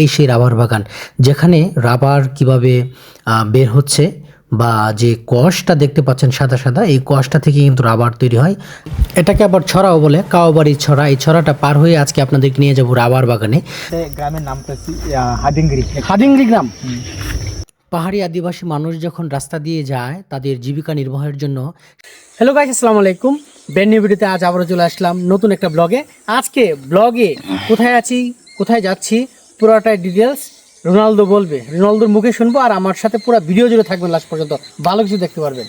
এই সেই রাবার বাগান যেখানে রাবার কীভাবে বের হচ্ছে বা যে কষটা দেখতে পাচ্ছেন সাদা সাদা এই কষটা থেকে কিন্তু রাবার তৈরি হয়। এটাকে আবার ছড়াও বলে কাওবাড়ি ছড়া এই ছড়াটা পার হয়ে আজকে আপনাদেরকে নিয়ে যাব রাবার বাগানে। গ্রামের নামটা হাদিঙ্গিরি হাদিংরি গ্রাম। পাহাড়ি আদিবাসী মানুষ যখন রাস্তা দিয়ে যায় তাদের জীবিকা নির্বাহের জন্য। হ্যালো গাইস আসসালামু আলাইকুম। ব্যান্ড নিউ ভিডিওতে আজ আবারও চলে আসলাম নতুন একটা ব্লগে আজকে ব্লগে কোথায় আছি কোথায় যাচ্ছি পুরোটাই ডিটেলস রোনালদো বলবে। রোনালদোর মুখে শুনব আর আমার সাথে পুরো ভিডিও জুড়ে থাকবেন লাস্ট পর্যন্ত। ভালো কিছু দেখতে পারবেন।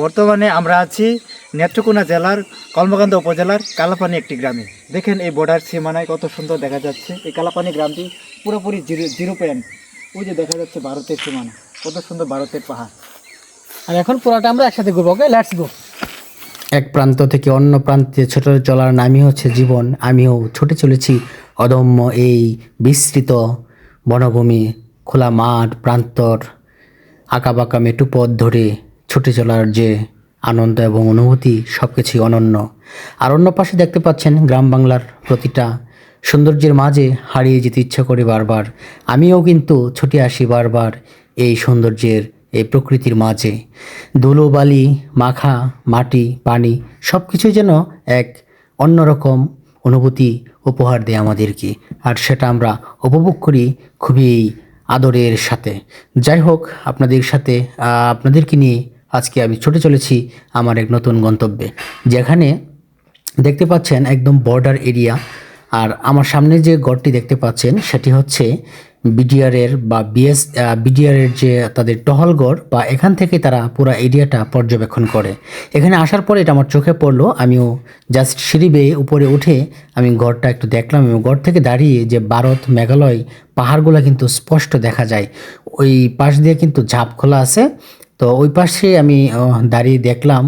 বর্তমানে আমরা আছি নেত্রকোনা জেলার কলমকান্দা উপজেলার কালাপানি একটি গ্রামে। দেখেন এই বর্ডার সীমানায় কত সুন্দর দেখা যাচ্ছে। এই কালাপানি গ্রামটি পুরোপুরি জিরো জিরো পয়েন্ট ওই যে দেখা যাচ্ছে ভারতের সীমানা। কত সুন্দর ভারতের পাহাড়। আর এখন পুরোটা আমরা একসাথে ঘুরবো ওকে লেটস গো এক প্রান্ত থেকে অন্য প্রান্তে ছোট চলার নামই হচ্ছে জীবন। আমিও ছুটে চলেছি অদম্য এই বিস্তৃত বনভূমি খোলা মাঠ, প্রান্তর, আঁকাবাঁকা মেটু পথ ধরে ছুটে চলার যে আনন্দ এবং অনুভূতি সব কিছুই অনন্য। আর অন্য পাশে দেখতে পাচ্ছেন গ্রাম বাংলার প্রতিটা সৌন্দর্যের মাঝে হারিয়ে যেতে ইচ্ছা করে বারবার। আমিও কিন্তু ছুটে আসি বারবার এই সৌন্দর্যের, এই প্রকৃতির মাঝে। ধুলো, বালি, মাখা, মাটি, পানি সব কিছুই যেন এক অন্যরকম অনুভূতি উপহার দেয় আমাদেরকে, আর সেটা আমরা উপভোগ করি খুবই আদরের সাথে। যাই হোক, আপনাদের সাথে আপনাদেরকে নিয়ে আজকে আমি ছুটে চলেছি আমার এক নতুন গন্তব্যে, যেখানে দেখতে পাচ্ছেন একদম বর্ডার এরিয়া আর আমার সামনে যে গড়টি দেখতে পাচ্ছেন সেটি হচ্ছে বিডিআরের বা বিএস বিডিআরের যে তাদের টহলগড় বা এখান থেকে তারা পুরো এরিয়াটা পর্যবেক্ষণ করে। এখানে আসার পরে এটা আমার চোখে পড়ল, আমিও জাস্ট সিঁড়ি বেয়ে উপরে উঠে আমি গড়টা একটু দেখলাম এবং গড় থেকে দাঁড়িয়ে যে ভারত মেঘালয় পাহাড়গুলো কিন্তু স্পষ্ট দেখা যায়। ওই পাশ দিয়ে কিন্তু ঝাপ খোলা আছে, তো ওই পাশে আমি দাঁড়িয়ে দেখলাম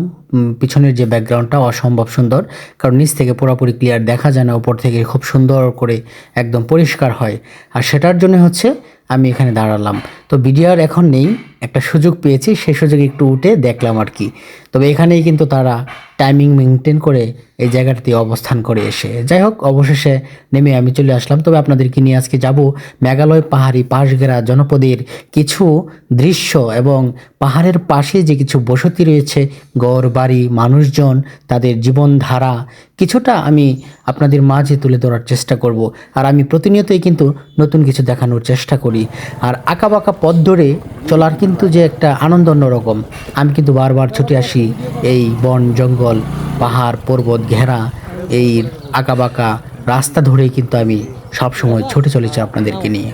পিছনের যে ব্যাকগ্রাউন্ডটা অসম্ভব সুন্দর। কারণ নিচ থেকে পুরোপুরি ক্লিয়ার দেখা যায় না ওপর থেকে খুব সুন্দর করে একদম পরিষ্কার হয়। আর সেটার জন্য হচ্ছে আমি এখানে দাঁড়ালাম। তো বিডিআর এখন নেই, একটা সুযোগ পেয়েছি, সেই সুযোগে একটু উঠে দেখলাম আর কি। তবে এখানেই কিন্তু তারা টাইমিং মেনটেন করে এই জায়গাটাতে অবস্থান করে এসে। যাই হোক, অবশেষে নেমে আমি চলে আসলাম। তবে আপনাদেরকে নিয়ে আজকে যাব মেঘালয় পাহাড়ি পাশঘেরা জনপদের কিছু দৃশ্য এবং পাহাড়ের পাশে যে কিছু বসতি রয়েছে গড় বাড়ি, মানুষজন, তাদের জীবনধারা, কিছুটা আমি আপনাদের মাঝে তুলে ধরার চেষ্টা করব। আর আমি প্রতিনিয়তই কিন্তু নতুন কিছু দেখানোর চেষ্টা করি। আর আঁকাবাঁকা পথ ধরে চলার কিন্তু যে একটা আনন্দ অন্যরকম। আমি কিন্তু বারবার ছুটে আসি এই বন, জঙ্গল, পাহাড়, পর্বত, ঘেরা, এই আঁকাবাঁকা রাস্তা ধরেই কিন্তু আমি সবসময় ছুটে চলেছি আপনাদেরকে নিয়ে।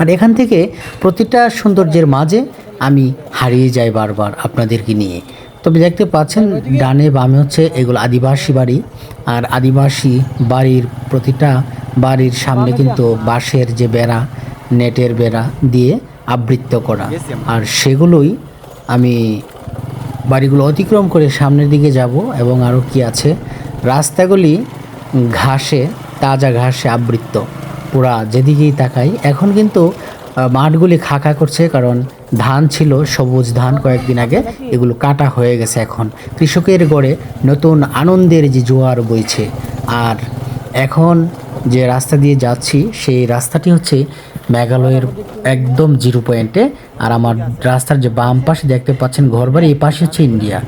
আর এখান থেকে প্রতিটা সৌন্দর্যের মাঝে আমি হারিয়ে যাই বারবার আপনাদেরকে নিয়ে। তবে দেখতে পাচ্ছেন, ডানে বামে হচ্ছে এগুলো আদিবাসী বাড়ি। আর আদিবাসী বাড়ির প্রতিটা বাড়ির সামনে কিন্তু বাঁশের যে বেড়া, নেটের বেড়া দিয়ে আবৃত্ত করা। আর সেগুলোই আমি বাড়িগুলো অতিক্রম করে সামনের দিকে যাব এবং আরও কি আছে? রাস্তাগুলি ঘাসে, তাজা ঘাসে আবৃত্ত। পুরা যেদিকেই তাকাই, এখন কিন্তু মাঠগুলি খাকা করছে কারণ ধান ছিল, সবুজ ধান কয়েকদিন আগে, এগুলো কাটা হয়ে গেছে এখন। কৃষকের গড়ে নতুন আনন্দের যে জোয়ার বইছে। আর এখন যে রাস্তা দিয়ে যাচ্ছি, সেই রাস্তাটি হচ্ছে মেঘালয়ের একদম জিরো পয়েন্টে। আর আমার রাস্তার যে বাম পাশে দেখতে পাচ্ছেন ঘরবাড়ি, এই পাশে হচ্ছে ইন্ডিয়া।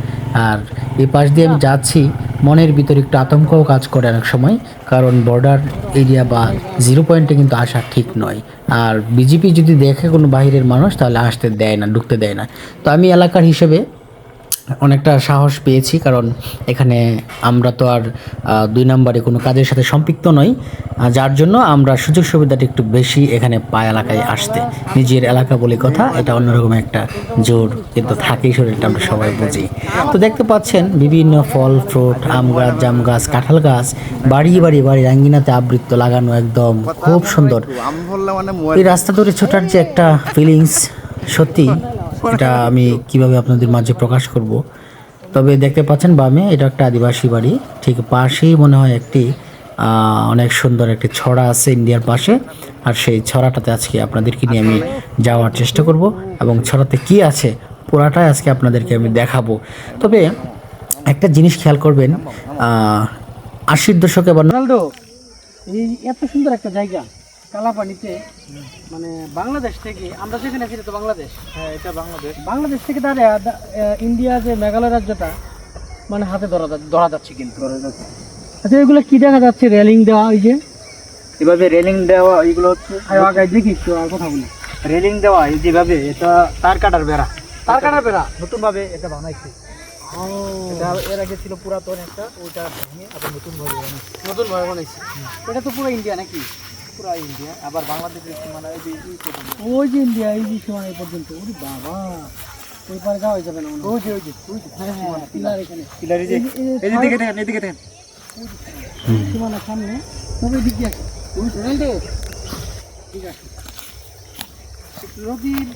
আর এই পাশ দিয়ে আমি যাচ্ছি, মনের ভিতরে একটু আতঙ্কও কাজ করে অনেক সময়, কারণ বর্ডার এরিয়া বা জিরো পয়েন্টে কিন্তু আসা ঠিক নয়। আর বিজেপি যদি দেখে কোনো বাইরের মানুষ, তাহলে আসতে দেয় না, ঢুকতে দেয় না। তো আমি এলাকার হিসেবে অনেকটা সাহস পেয়েছি কারণ এখানে আমরা তো আর দুই নম্বরে কোনো কাজের সাথে সম্পৃক্ত নই যার জন্য আমরা সুযোগ সুবিধাটা একটু বেশি এখানে পায় এলাকায় আসতে। নিজের এলাকা বলে কথা এটা অন্যরকম একটা জোর কিন্তু থাকেই শরীরটা আমরা সবাই বুঝি। তো দেখতে পাচ্ছেন বিভিন্ন ফল ফ্রুট আম গাছ জাম গাছ কাঁঠাল গাছ বাড়ি বাড়ি বাড়ি রাঙ্গিনাতে আবৃত্ত লাগানো একদম খুব সুন্দর। এই রাস্তা ধরে ছোটার যে একটা ফিলিংস সত্যি এটা আমি কীভাবে আপনাদের মাঝে প্রকাশ করব? তবে দেখতে পাচ্ছেন বামে এটা একটা আদিবাসী বাড়ি। ঠিক পাশেই মনে হয় একটি অনেক সুন্দর একটি ছড়া আছে ইন্ডিয়ার পাশে। আর সেই ছড়াটাতে আজকে আপনাদেরকে নিয়ে আমি যাওয়ার চেষ্টা করব। এবং ছড়াতে কি আছে পুরাটাই আজকে আপনাদেরকে আমি দেখাবো। তবে একটা জিনিস খেয়াল করবেন আশির দশকে বা এই এত সুন্দর একটা জায়গা। কালাপানিতে মানে বাংলাদেশ থেকে আমরা যেখানে আছি তো বাংলাদেশ। হ্যাঁ এটা বাংলাদেশ। বাংলাদেশ থেকে তাহলে ইন্ডিয়া যে মেঘালয় রাজ্যটা মানে হাতে ধরা ধরা যাচ্ছে কিন্তু। ধরা যাচ্ছে। আচ্ছা এগুলো কি দেখা যাচ্ছে? রেলিং দেওয়া ওই যে? এভাবে রেলিং দেওয়া এইগুলো হচ্ছে আগায় দেখি একটু আর কথা বলি। রেলিং দেওয়া এই যেভাবে এটা তার কাটার বেড়া। তার কাটা পেরা নতুন ভাবে এটা বানাইছে। এটা এর আগে ছিল পুরাতন একটা ওইটা ভেঙে আবার নতুন ভাবে বানাইছে। নতুন ভাবে বানাইছে। এটা তো পুরো ইন্ডিয়া নাকি? পুরা ইন্ডিয়া আবার বাংলাদেশের সীমানা এই যে এই পর্যন্ত। ওই যে ইন্ডিয়া এই যে সীমানা পর্যন্ত। ওরে বাবা ওই পারে যাওয়া যাবে না ওই যে ওই যে ওই যে হ্যাঁ হ্যাঁ পিলার এখানে। পিলার এই যে এই যে- এই যে এই যে দিকে দেখেন এদিকে দেখেন। সীমানা সামনে তবে দিক দিয়ে আসে। ওই তো ঠিক আছে। নদীর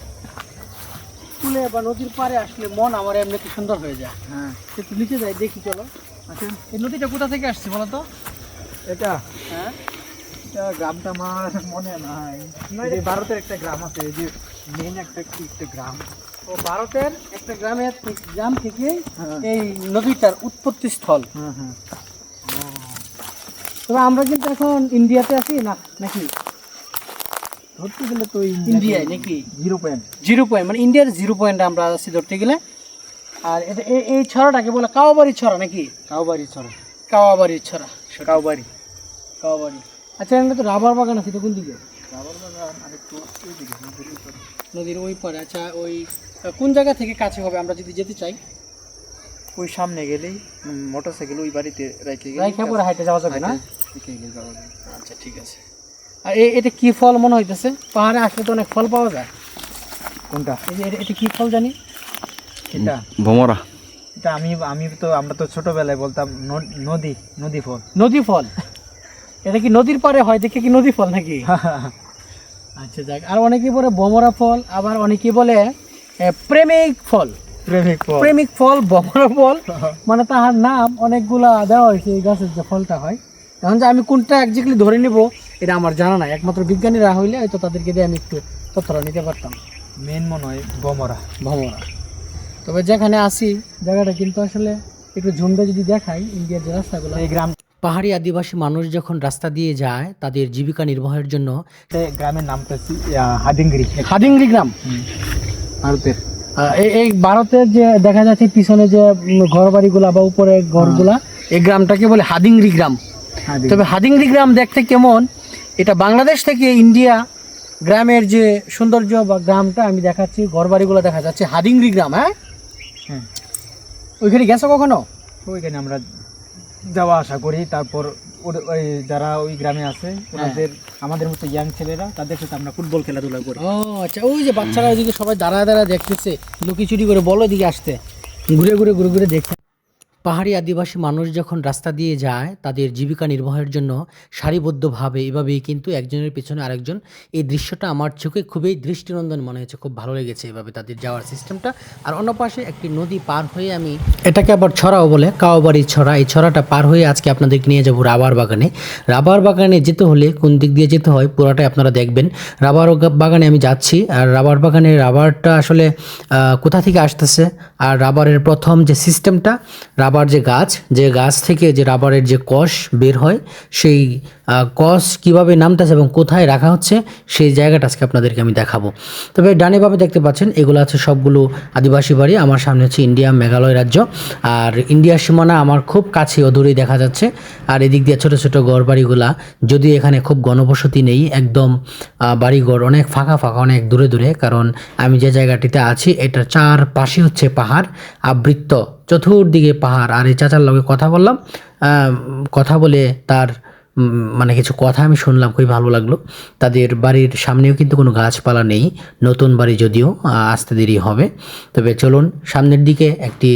বা নদীর পাড়ে আসলে মন আমার এমনিতে সুন্দর হয়ে যায়। হ্যাঁ। একটু নিচে যাই দেখি চলো। আচ্ছা এই নদীটা কোথা থেকে আসছে বলো তো? এটা। হ্যাঁ? এটা গ্রামটা আমার মনে নাই। ভারতের একটা গ্রাম আছে যে মেন একটা একটা গ্রাম। ও ভারতের একটা গ্রামের গ্রাম থেকে হ্যাঁ। এই নদীটার উৎপত্তি স্থল হ্যাঁ। হ্যাঁ তবে আমরা কিন্তু এখন ইন্ডিয়াতে আছি না নাকি? ধরতে গেলে তো ইন্ডিয়ায় নাকি? জিরো পয়েন্ট জিরো পয়েন্ট মানে ইন্ডিয়ার জিরো পয়েন্টে আমরা আছি ধরতে গেলে। আর এটা এই- এই ছড়াটাকে বলে কাওয়াবাড়ির ছড়া নাকি? কাউবাড়ি ছড়া। কাওয়াবাড়ির ছড়া। কাওয়াবাড়ি আচ্ছা এখানে তো রাবার বাগান আছে তো কোন দিকে? রাবার বাগান আরেকটু এইদিকে নদীর ওই পারে আচ্ছা ওই কোন জায়গা থেকে কাছে হবে? আমরা যদি যেতে চাই। ওই সামনে গেলেই মোটর সাইকেল ওই বাড়িতে রেখে গেলে রাইখা পরে হাইটে যাওয়া যাবে না। আচ্ছা ঠিক আছে। আর এ- এটা কি ফল মনে হইতেছে? পাহাড়ে আসলে তো অনেক ফল পাওয়া যায়। কোনটা? এটা- এটা কি ফল জানি? এটা? ভমরা। এটা আমি আমি তো আমরা তো ছোটবেলায় বলতাম নদী নদী ফল। নদী ফল? এটা কি নদীর পারে হয়? দেখে কি নদী ফল নাকি? আচ্ছা যাক। আর অনেকে বলে বমরা ফল আবার অনেকে বলে প্রেমিক ফল। প্রেমিক ফল। প্রেমিক ফল বমরা ফল। মানে তাহার নাম অনেকগুলা দেওয়া হয়েছে এই গাছের যে ফলটা হয়। এখন যে আমি কোনটা একজাক্টলি ধরে নিব এটা আমার জানা নাই। একমাত্র বিজ্ঞানীরা হইলে হয়তো তাদেরকে দিয়ে আমি একটু তথ্যটা নিতে পারতাম। মেন মনে হয় বমরা। ভমরা তবে যেখানে আসি জায়গাটা কিন্তু আসলে একটু ঝুমটা যদি দেখাই ইন্ডিয়ার যে রাস্তাগুলো এই গ্রাম পাহাড়ি আদিবাসী মানুষ যখন রাস্তা দিয়ে যায় তাদের জীবিকা নির্বাহের জন্য গ্রামের ইয়া, হাদিংগিরি। হাদিংরি গ্রাম। ভারতের। এই- ভারতের যে দেখা যাচ্ছে পিছনে যে ঘর বাড়িগুলা বা উপরে ঘরগুলা এই গ্রামটাকে বলে হাদিংরি গ্রাম। হাদিংরি। তবে হাদিংরি গ্রাম দেখতে কেমন এটা বাংলাদেশ থেকে ইন্ডিয়া গ্রামের যে সৌন্দর্য বা গ্রামটা আমি দেখাচ্ছি ঘর বাড়িগুলো দেখা যাচ্ছে হাদিংরি গ্রাম হ্যাঁ? হ্যাঁ ওইখানে গেছো কখনো? ওইখানে আমরা যাওয়া আসা করি। তারপর ওই যারা ওই গ্রামে আছে ওনাদের আমাদের মতো ইয়াং ছেলেরা তাদের সাথে আমরা ফুটবল খেলাধুলা করি। ও আচ্ছা ওই যে বাচ্চারা ওইদিকে সবাই দাঁড়া দাঁড়া দেখতেছে লুকিচুরি করে বলো এদিকে আসতে। ঘুরে ঘুরে ঘুরে ঘুরে দেখতে পাহাড়ি আদিবাসী মানুষ যখন রাস্তা দিয়ে যায়, তাদের জীবিকা নির্বাহের জন্য সারিবদ্ধভাবে এভাবেই কিন্তু একজনের পেছনে আরেকজন এই দৃশ্যটা আমার চোখে খুবই দৃষ্টিনন্দন মনে হয়েছে, খুব ভালো লেগেছে এভাবে তাদের যাওয়ার সিস্টেমটা। আর অন্য পাশে একটি নদী পার হয়ে আমি এটাকে আবার ছড়াও বলে কাওয়াবাড়ির ছড়া, এই ছড়াটা পার হয়ে আজকে আপনাদেরকে নিয়ে যাব রাবার বাগানে। রাবার বাগানে যেতে হলে কোন দিক দিয়ে যেতে হয় পুরোটাই আপনারা দেখবেন। রাবার বাগানে আমি যাচ্ছি, আর রাবার বাগানে রাবারটা আসলে কোথা থেকে আসতেছে, আর রাবারের প্রথম যে সিস্টেমটা রাবার যে গাছ যে গাছ থেকে যে রাবারের যে কষ বের হয়, সেই কষ কীভাবে নামতেছে এবং কোথায় রাখা হচ্ছে, সেই জায়গাটা আজকে আপনাদেরকে আমি দেখাবো। তবে ডানে ভাবে দেখতে পাচ্ছেন, এগুলো আছে সবগুলো আদিবাসী বাড়ি, আমার সামনে হচ্ছে ইন্ডিয়া মেঘালয় রাজ্য। আর ইন্ডিয়ার সীমানা আমার খুব কাছে অদূরেই দেখা যাচ্ছে। আর এদিক দিয়ে ছোটো ছোটো ঘর বাড়িগুলা যদি এখানে খুব গণবসতি নেই, একদম বাড়িঘর অনেক ফাঁকা ফাঁকা, অনেক দূরে দূরে, কারণ আমি যে জায়গাটিতে আছি, এটার চার পাশে হচ্ছে পাহাড়, আবৃত্ত চতুর্দিকে পাহাড়। আর এই চাচার লগে কথা বললাম কথা বলে তার মানে কিছু কথা আমি শুনলাম, খুবই ভালো লাগল। তাদের বাড়ির সামনেও কিন্তু কোনো গাছপালা নেই, নতুন বাড়ি যদিও আসতে দেরি হবে। তবে চলুন, সামনের দিকে একটি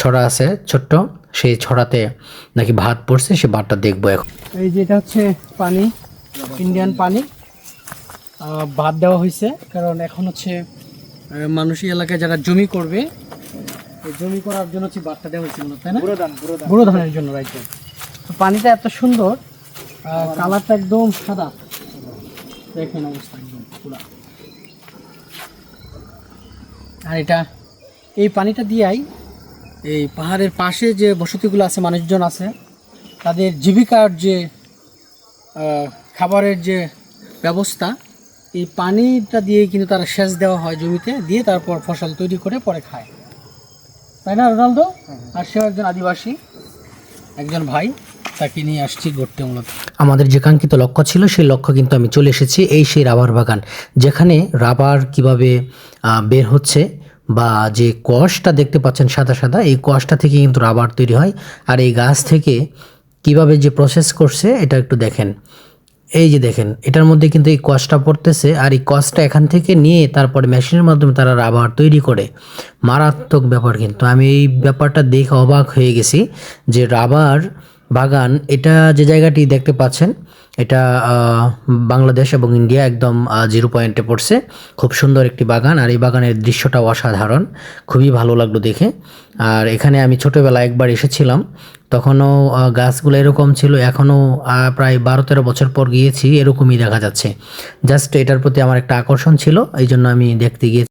ছড়া আছে, ছোট্ট। সেই ছড়াতে নাকি ভাত পড়ছে, সে ভাতটা দেখব এখন। এই যে এটা হচ্ছে পানি ইন্ডিয়ান পানি ভাত দেওয়া হয়েছে। কারণ এখন হচ্ছে মানুষ এলাকায় যারা জমি করবে জমি করার জন্য হচ্ছে ভাতটা দেওয়া হয়েছে মূলত, তাই না? বুড়ো ধান বুড়ো ধানের জন্য রাইট তো পানিটা এত সুন্দর কালারটা একদম সাদা। দেখেন অবস্থা একদম পুরা। আর এটা এই পানিটা দিয়াই এই পাহাড়ের পাশে যে বসতিগুলো আছে মানুষজন আছে তাদের জীবিকার যে খাবারের যে ব্যবস্থা এই পানিটা দিয়ে কিন্তু তারা সেচ দেওয়া হয় জমিতে দিয়ে তারপর ফসল তৈরি করে পরে খায়। তাই না রোনালদো? আর সেও একজন আদিবাসী একজন ভাই তাকে নিয়ে আসছি ঘুরতে মূলত। আমাদের যে কাঙ্ক্ষিত লক্ষ্য ছিল সেই লক্ষ্য কিন্তু আমি চলে এসেছি এই সেই রাবার বাগান। যেখানে রাবার কীভাবে বের হচ্ছে বা যে কষটা দেখতে পাচ্ছেন সাদা সাদা এই কষটা থেকে কিন্তু রাবার তৈরি হয়। আর এই গাছ থেকে কীভাবে যে প্রসেস করছে এটা একটু দেখেন। এই যে দেখেন, এটার মধ্যে কিন্তু এই কষটা পড়তেছে আর এই কষটা এখান থেকে নিয়ে তারপরে মেশিনের মাধ্যমে তারা রাবার তৈরি করে। মারাত্মক ব্যাপার কিন্তু। আমি এই ব্যাপারটা দেখে অবাক হয়ে গেছি যে রাবার বাগান, এটা যে জায়গাটি দেখতে পাচ্ছেন এটা বাংলাদেশ এবং ইন্ডিয়া একদম জিরো পয়েন্টে পড়ছে। খুব সুন্দর একটি বাগান, আর এই বাগানের দৃশ্যটা অসাধারণ। খুবই ভালো লাগল দেখে। আর এখানে আমি ছোটোবেলা একবার এসেছিলাম। তখনও গাছগুলো এরকম ছিল। এখনও প্রায় বারো তেরো বছর পর গিয়েছি। এরকমই দেখা যাচ্ছে। জাস্ট এটার প্রতি আমার একটা আকর্ষণ ছিল। এই জন্য আমি দেখতে গিয়েছি